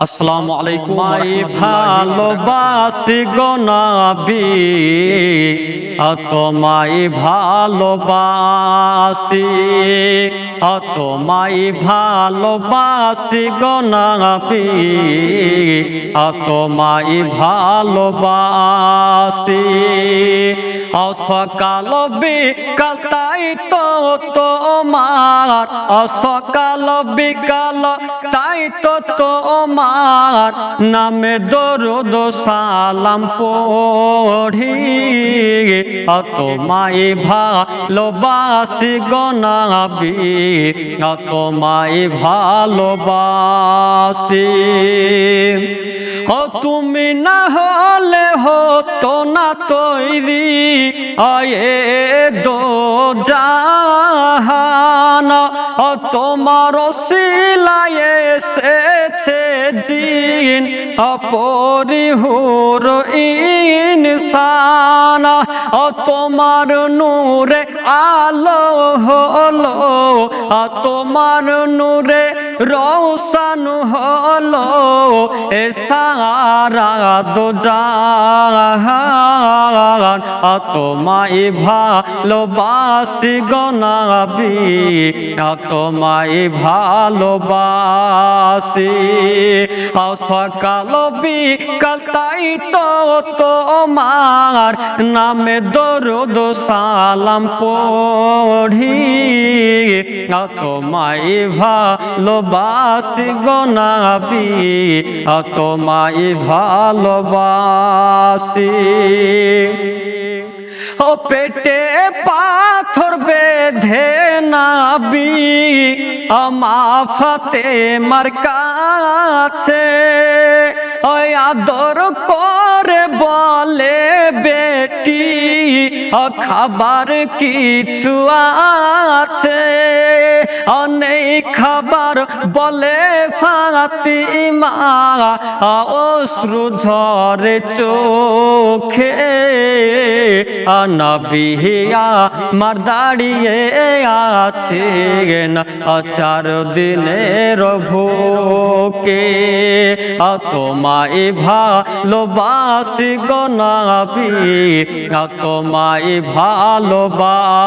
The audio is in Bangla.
আসসালামু আলাইকুম মাই ভালোবাসি গনাবি তোমায় ভালোবাসি তোমায় ভালোবাসি গনাবি তোমায় ভালোবাসি। অসকাল বিকাল তাই তো তোমার অসকাল বিকাল তাই তো তোমার, নামে দরুদ সালাম পড়ি। তোমায় ভালোবাসি গনাবি তোমায় ভালোবাসি। ও তুমি না হলে হতো আয়ে দো জাহান তোমার সিলায় এসেছে দিন অপরিহুর ইনসান, ও তোমার নূরে আলো হলো তোমার নূরে রৌশন হলো, এ সারা দো জাহান তোমায় ভালোবাসি গনাবি তোমায় ভালোবাসি। সকাল বিকাল তাই তো তোমার নামে দরুদ সালাম পড়ি। তোমায় ভালোবাসি গনাবি তোমায় ভালোবাসি। ও পেটে পাথর বেঁধে নাবি আমাফতে মার কাছে। ওই আদর করে বলে বেটি, ও খাবার কিছু আছে। অনেক খাবার বলে ফাতিমা অশ্রু ঝরে চোখে। নবিয়া মার দাঁড়িয়ে আছে না চার দিনের ভোকে। তোমায় ভালোবাসি গনাবি তোমায় ভালোবাসি।